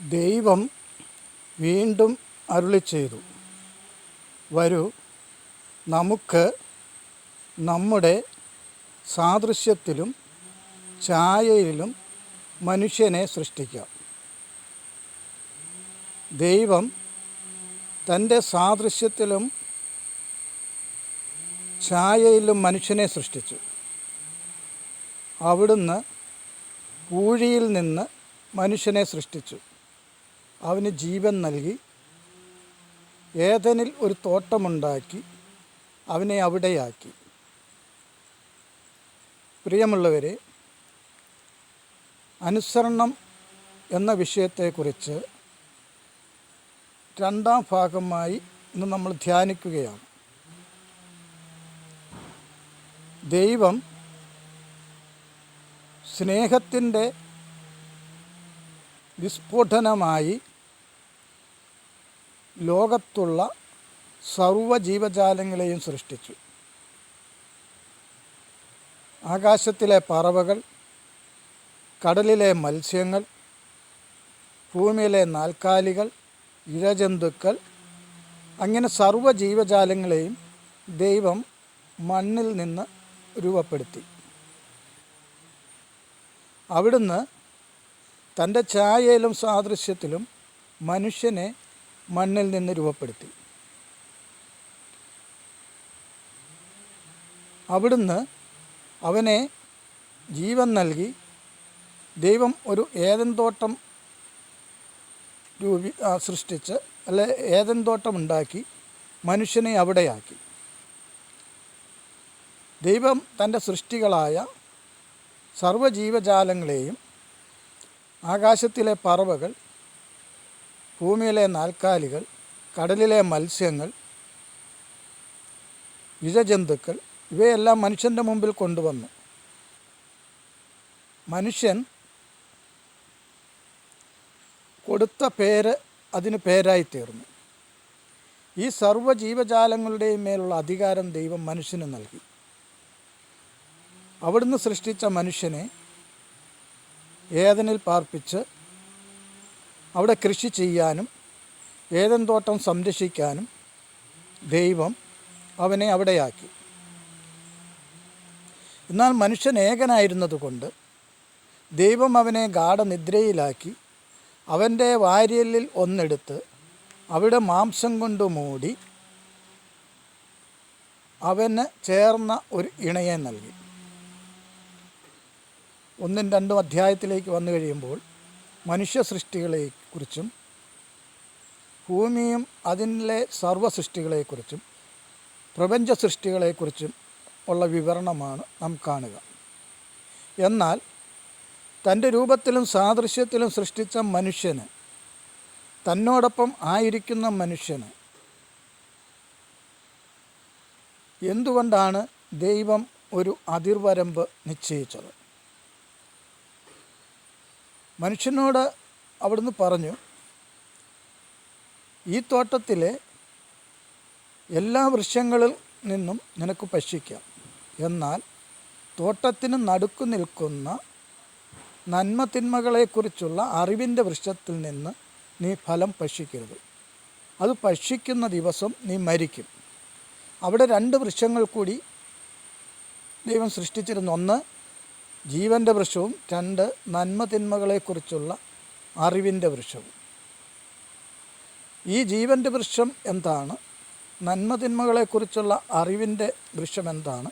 ദൈവം വീണ്ടും അരുളി ചെയ്തു. വരൂ നമുക്ക് നമ്മുടെ സാദൃശ്യത്തിലും ഛായയിലും മനുഷ്യനെ സൃഷ്ടിക്കാം. ദൈവം തന്റെ സാദൃശ്യത്തിലും ഛായയിലും മനുഷ്യനെ സൃഷ്ടിച്ചു. അവിടുന്ന് പൂഴിയിൽ നിന്ന് മനുഷ്യനെ സൃഷ്ടിച്ചു. അവന് ജീവൻ നൽകി ഏതനിൽ ഒരു തോട്ടമുണ്ടാക്കി അവനെ അവിടെയാക്കി. പ്രിയമുള്ളവരെ അനുസരണം എന്ന വിഷയത്തെക്കുറിച്ച് രണ്ടാം ഭാഗമായി ഇന്ന് നമ്മൾ ധ്യാനിക്കുകയാണ്. ദൈവം സ്നേഹത്തിന്റെ വിസ്ഫോടനമായി ലോകത്തുള്ള സർവ ജീവജാലങ്ങളെയും സൃഷ്ടിച്ചു. ആകാശത്തിലെ പറവകൾ കടലിലെ മത്സ്യങ്ങൾ ഭൂമിയിലെ നാൽക്കാലികൾ ഇഴജന്തുക്കൾ അങ്ങനെ സർവ ജീവജാലങ്ങളെയും ദൈവം മണ്ണിൽ നിന്ന് രൂപപ്പെടുത്തി. അവിടുന്ന് തന്റെ ഛായയിലും സാദൃശ്യത്തിലും മനുഷ്യനെ മണ്ണിൽ നിന്ന് രൂപപ്പെടുത്തി. അവിടുന്ന് അവനെ ജീവൻ നൽകി. ദൈവം ഒരു ഏതൻ തോട്ടം രൂപി സൃഷ്ടിച്ച് അല്ലെ ഏതൻ തോട്ടം ഉണ്ടാക്കി മനുഷ്യനെ അവിടെയാക്കി. ദൈവം തന്റെ സൃഷ്ടികളായ സർവജീവജാലങ്ങളെയും ആകാശത്തിലെ പറവകൾ ഭൂമിയിലെ നാൽക്കാലികൾ കടലിലെ മത്സ്യങ്ങൾ ഇഴജന്തുക്കൾ ഇവയെല്ലാം മനുഷ്യന്റെ മുമ്പിൽ കൊണ്ടുവന്നു. മനുഷ്യൻ കൊടുത്ത പേര് അതിന് പേരായി തീർന്നു ഈ സർവ ജീവജാലങ്ങളുടെയും മേലുള്ള അധികാരം ദൈവം മനുഷ്യന് നൽകി. അവിടുന്ന് സൃഷ്ടിച്ച മനുഷ്യനെ ഏതനിൽ പാർപ്പിച്ച് അവിടെ കൃഷി ചെയ്യാനും ഏതൻ തോട്ടം സംരക്ഷിക്കാനും ദൈവം അവനെ അവിടെയാക്കി. എന്നാൽ മനുഷ്യൻ ഏകനായിരുന്നതുകൊണ്ട് ദൈവം അവനെ ഗാഠനിദ്രയിലാക്കി അവന്റെ വാര്യലിൽ ഒന്നെടുത്ത് അവിടെ മാംസം കൊണ്ട് മൂടി അവന് ചേർന്ന ഒരു ഇണയെ നൽകി. ഒന്നും രണ്ടും അധ്യായത്തിലേക്ക് വന്നു കഴിയുമ്പോൾ മനുഷ്യ സൃഷ്ടികളെക്കുറിച്ചും ഭൂമിയും അതിലെ സർവ സൃഷ്ടികളെക്കുറിച്ചും പ്രപഞ്ച സൃഷ്ടികളെക്കുറിച്ചും ഉള്ള വിവരണമാണ് നാം കാണുക. എന്നാൽ തന്റെ രൂപത്തിലും സാദൃശ്യത്തിലും സൃഷ്ടിച്ച മനുഷ്യന് തന്നോടൊപ്പം ആയിരിക്കുന്ന മനുഷ്യന് എന്തുകൊണ്ടാണ് ദൈവം ഒരു അതിർവരമ്പ് നിശ്ചയിച്ചത്? മനുഷ്യനോട് അവിടുന്ന് പറഞ്ഞു ഈ തോട്ടത്തിലെ എല്ലാ വൃക്ഷങ്ങളിൽ നിന്നും നിനക്ക് ഭക്ഷിക്കാം. എന്നാൽ തോട്ടത്തിന് നടുക്കു നിൽക്കുന്ന നന്മ തിന്മകളെക്കുറിച്ചുള്ള അറിവിന്റെ വൃക്ഷത്തിൽ നിന്ന് നീ ഫലം ഭക്ഷിക്കരുത്. അത് ഭക്ഷിക്കുന്ന ദിവസം നീ മരിക്കും. അവിടെ രണ്ട് വൃക്ഷങ്ങൾ കൂടി ദൈവം സൃഷ്ടിച്ചിരുന്നു. ഒന്ന് ജീവന്റെ വൃക്ഷവും രണ്ട് നന്മ തിന്മകളെക്കുറിച്ചുള്ള അറിവിന്റെ വൃക്ഷവും. ഈ ജീവന്റെ വൃക്ഷം എന്താണ്? നന്മ തിന്മകളെക്കുറിച്ചുള്ള അറിവിന്റെ വൃക്ഷം എന്താണ്?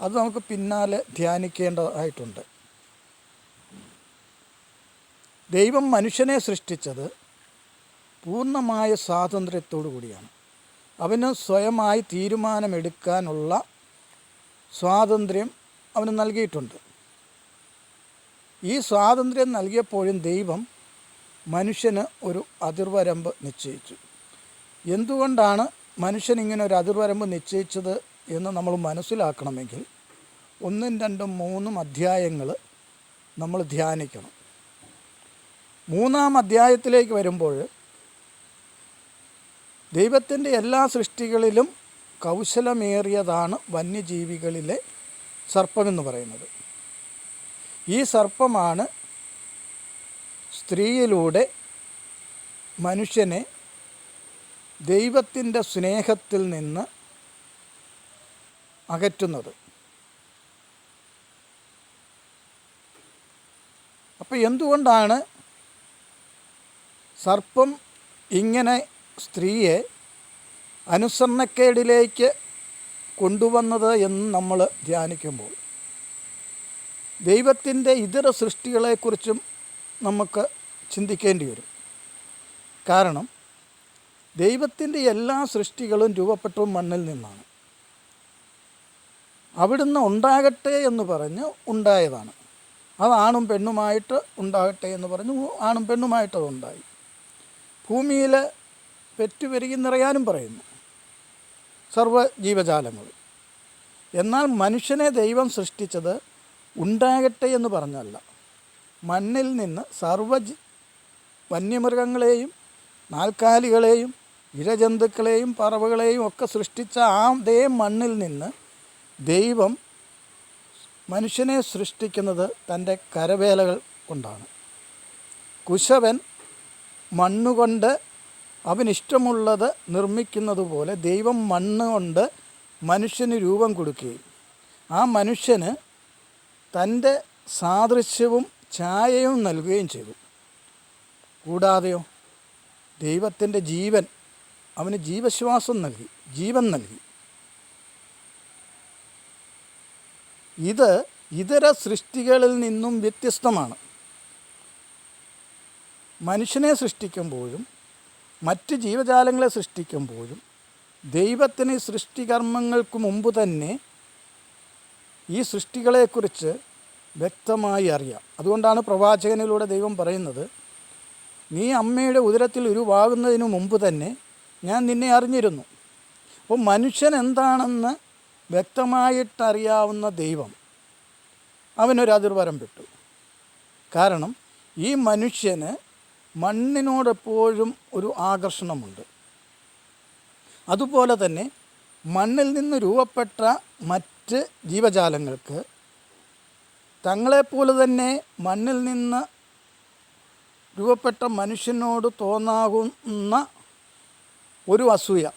അത് നമുക്ക് പിന്നാലെ ധ്യാനിക്കേണ്ടതായിട്ടുണ്ട്. ദൈവം മനുഷ്യനെ സൃഷ്ടിച്ചത് പൂർണമായ സ്വാതന്ത്ര്യത്തോടു കൂടിയാണ്. അവന് സ്വയമായി തീരുമാനമെടുക്കാനുള്ള സ്വാതന്ത്ര്യം അവന് നൽകിയിട്ടുണ്ട്. ഈ സ്വാതന്ത്ര്യം നൽകിയപ്പോഴും ദൈവം മനുഷ്യന് ഒരു അതിർവരമ്പ് നിശ്ചയിച്ചു. എന്തുകൊണ്ടാണ് മനുഷ്യൻ ഇങ്ങനെ ഒരു അതിർവരമ്പ് നിശ്ചയിച്ചത് എന്ന് നമ്മൾ മനസ്സിലാക്കണമെങ്കിൽ ഒന്നും രണ്ടും മൂന്നും അധ്യായങ്ങൾ നമ്മൾ ധ്യാനിക്കണം. മൂന്നാം അധ്യായത്തിലേക്ക് വരുമ്പോൾ ദൈവത്തിന്റെ എല്ലാ സൃഷ്ടികളിലും കൗശലമേറിയതാണ് വന്യജീവികളിലെ സർപ്പമെന്ന് പറയുന്നത്. ഈ സർപ്പമാണ് സ്ത്രീയിലൂടെ മനുഷ്യനെ ദൈവത്തിന്റെ സ്നേഹത്തിൽ നിന്ന് അകറ്റുന്നത്. അപ്പോൾ എന്തുകൊണ്ടാണ് സർപ്പം ഇങ്ങനെ സ്ത്രീയെ അനുസരണക്കേടിലേക്ക് കൊണ്ടുവന്നത് എന്ന് നമ്മൾ ധ്യാനിക്കുമ്പോൾ? ദൈവത്തിന്റെ ഇതര സൃഷ്ടികളെക്കുറിച്ചും നമുക്ക് ചിന്തിക്കേണ്ടി വരും. കാരണം ദൈവത്തിന്റെ എല്ലാ സൃഷ്ടികളും രൂപപ്പെട്ടു മണ്ണിൽ നിന്നാണ്. അവിടുന്ന് ഉണ്ടാകട്ടെ എന്ന് പറഞ്ഞ് ഉണ്ടായതാണ്. അത് ആണും പെണ്ണുമായിട്ട് ഉണ്ടാകട്ടെ എന്ന് പറഞ്ഞു ആണും പെണ്ണുമായിട്ട് അതുണ്ടായി ഭൂമിയിൽ പെറ്റുപെരുകി നിറയാനും പറയുന്നു. സർവ ജീവജാലങ്ങൾ എന്നാൽ മനുഷ്യനെ ദൈവം സൃഷ്ടിച്ചത് ഉണ്ടാകട്ടെ എന്ന് പറഞ്ഞല്ല. മണ്ണിൽ നിന്ന് സർവ വന്യമൃഗങ്ങളെയും നാൽക്കാലികളെയും ഇഴജന്തുക്കളെയും പറവുകളെയും ഒക്കെ സൃഷ്ടിച്ച ആ ദേ മണ്ണിൽ നിന്ന് ദൈവം മനുഷ്യനെ സൃഷ്ടിക്കുന്നത് തന്റെ കരവേലകൾ കൊണ്ടാണ്. കുശവൻ മണ്ണുകൊണ്ട് അവനിഷ്ടമുള്ളത് നിർമ്മിക്കുന്നത് പോലെ ദൈവം മണ്ണ് കൊണ്ട് മനുഷ്യന് രൂപം കൊടുക്കുകയും ആ മനുഷ്യന് തന്റെ സാദൃശ്യവും ഛായയും നൽകുകയും ചെയ്തു. കൂടാതെയോ ദൈവത്തിന്റെ ജീവൻ അവന് ജീവശ്വാസം നൽകി ജീവൻ നൽകി. ഇത് ഇതര സൃഷ്ടികളിൽ നിന്നും വ്യത്യസ്തമാണ്. മനുഷ്യനെ സൃഷ്ടിക്കുമ്പോഴും മറ്റ് ജീവജാലങ്ങളെ സൃഷ്ടിക്കുമ്പോഴും ദൈവത്തിന് സൃഷ്ടികർമ്മങ്ങൾക്ക് മുമ്പ് തന്നെ ഈ സൃഷ്ടികളെക്കുറിച്ച് വ്യക്തമായി അറിയാം. അതുകൊണ്ടാണ് പ്രവാചകനിലൂടെ ദൈവം പറയുന്നത് നീ അമ്മയുടെ ഉദരത്തിൽ ഉരുവാകുന്നതിന് മുമ്പ് തന്നെ ഞാൻ നിന്നെ അറിഞ്ഞിരുന്നു. അപ്പോൾ മനുഷ്യൻ എന്താണെന്ന് വ്യക്തമായിട്ടറിയാവുന്ന ദൈവം അവനൊരു അതിർവരം വിട്ടു. കാരണം ഈ മനുഷ്യന് മണ്ണിനോടെപ്പോഴും ഒരു ആകർഷണമുണ്ട്. അതുപോലെ തന്നെ മണ്ണിൽ നിന്ന് രൂപപ്പെട്ട മറ്റ് ജീവജാലങ്ങൾക്ക് തങ്ങളെപ്പോലെ തന്നെ മണ്ണിൽ നിന്ന് രൂപപ്പെട്ട മനുഷ്യനോട് തോന്നാകുന്ന ഒരു അസൂയ.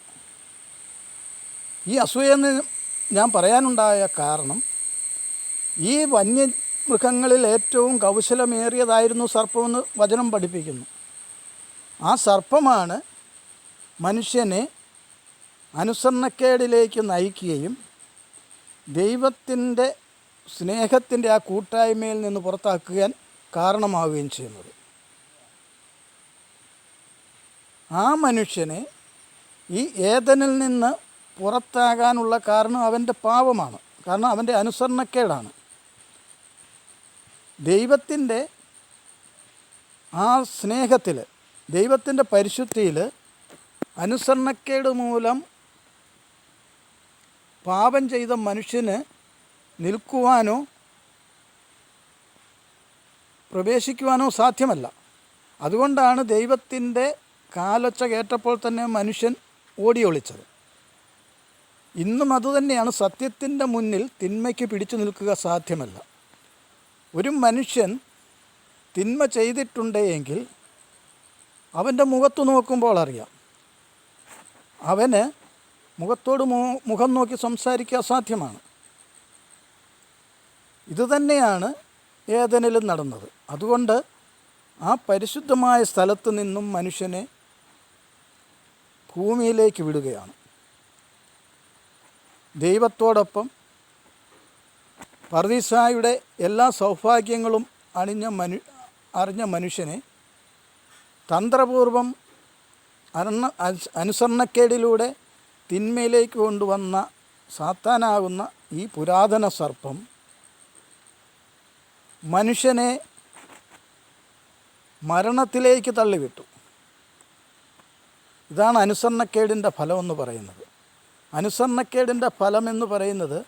ഈ അസൂയെന്ന് ഞാൻ പറയാനുണ്ടായ കാരണം ഈ വന്യമൃഗങ്ങളിൽ ഏറ്റവും കൗശലമേറിയതായിരുന്നു സർപ്പമെന്ന് വചനം പഠിപ്പിക്കുന്നു. ആ സർപ്പമാണ് മനുഷ്യനെ അനുസരണക്കേടിലേക്ക് നയിക്കുകയും ദൈവത്തിന്റെ സ്നേഹത്തിന്റെ ആ കൂട്ടായ്മയിൽ നിന്ന് പുറത്താക്കുവാൻ കാരണമാവുകയും ചെയ്യുന്നത്. ആ മനുഷ്യനെ ഈ ഏതനിൽ നിന്ന് പുറത്താകാനുള്ള കാരണം അവന്റെ പാപമാണ്. കാരണം അവന്റെ അനുസരണക്കേടാണ്. ദൈവത്തിന്റെ ആ സ്നേഹത്തിൽ ദൈവത്തിന്റെ പരിശുദ്ധിയിൽ അനുസരണക്കേട് മൂലം പാപം ചെയ്ത മനുഷ്യന് നിൽക്കുവാനോ പ്രവേശിക്കുവാനോ സാധ്യമല്ല. അതുകൊണ്ടാണ് ദൈവത്തിന്റെ കാലൊച്ച കേട്ടപ്പോൾ തന്നെ മനുഷ്യൻ ഓടിയൊളിച്ചത്. ഇന്നും അതുതന്നെയാണ് സത്യത്തിന്റെ മുന്നിൽ തിന്മയ്ക്ക് പിടിച്ചു നിൽക്കുക സാധ്യമല്ല. ഒരു മനുഷ്യൻ തിന്മ ചെയ്തിട്ടുണ്ടെങ്കിൽ അവന്റെ മുഖത്ത് നോക്കുമ്പോൾ അറിയാം. അവന് മുഖത്തോട് മുഖം നോക്കി സംസാരിക്കുക അസാധ്യമാണ്. ഇതുതന്നെയാണ് ഏതനിലും നടന്നത്. അതുകൊണ്ട് ആ പരിശുദ്ധമായ സ്ഥലത്ത് നിന്നും മനുഷ്യനെ ഭൂമിയിലേക്ക് വിടുകയാണ്. ദൈവത്തോടൊപ്പം പർദീസായുടെ എല്ലാ സൗഭാഗ്യങ്ങളും അണിഞ്ഞ മനു അറിഞ്ഞ മനുഷ്യനെ തന്ത്രപൂർവം അനുസരണക്കേടിലൂടെ തിന്മയിലേക്ക് കൊണ്ടുവന്ന സാത്താനാകുന്ന ഈ പുരാതന സർപ്പം മനുഷ്യനെ മരണത്തിലേക്ക് തള്ളിവിട്ടു. ഇതാണ് അനുസരണക്കേടിന്റെ ഫലമെന്ന് പറയുന്നത്. അനുസരണക്കേടിന്റെ ഫലമെന്ന് പറയുന്നത്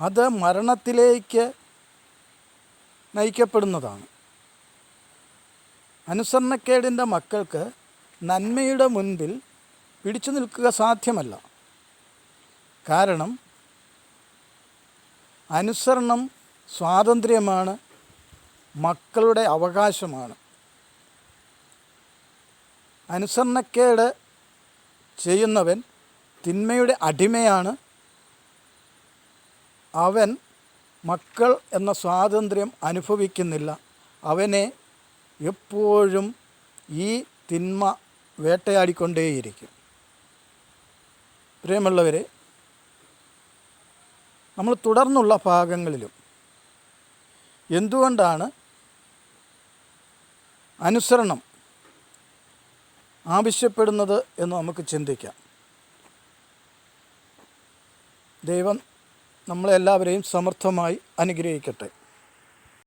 അത് മരണത്തിലേക്ക് നയിക്കപ്പെടുന്നതാണ്. അനുസരണക്കേടിന്റെ മക്കൾക്ക് നന്മയുടെ മുൻപിൽ പിടിച്ചു നിൽക്കുക സാധ്യമല്ല. കാരണം അനുസരണം സ്വാതന്ത്ര്യമാണ് മക്കളുടെ അവകാശമാണ്. അനുസരണക്കേട് ചെയ്യുന്നവൻ തിന്മയുടെ അടിമയാണ്. അവൻ മക്കൾ എന്ന സ്വാതന്ത്ര്യം അനുഭവിക്കുന്നില്ല. അവനെ എപ്പോഴും ഈ തിന്മ വേട്ടയാടിക്കൊണ്ടേയിരിക്കും. പ്രിയമുള്ളവരെ നമ്മൾ തുടർന്നുള്ള ഭാഗങ്ങളിലും എന്തുകൊണ്ടാണ് അനുസരണം ആവശ്യപ്പെടുന്നത് എന്ന് നമുക്ക് ചിന്തിക്കാം. ദൈവം നമ്മളെല്ലാവരെയും സമർത്ഥമായി അനുഗ്രഹിക്കട്ടെ.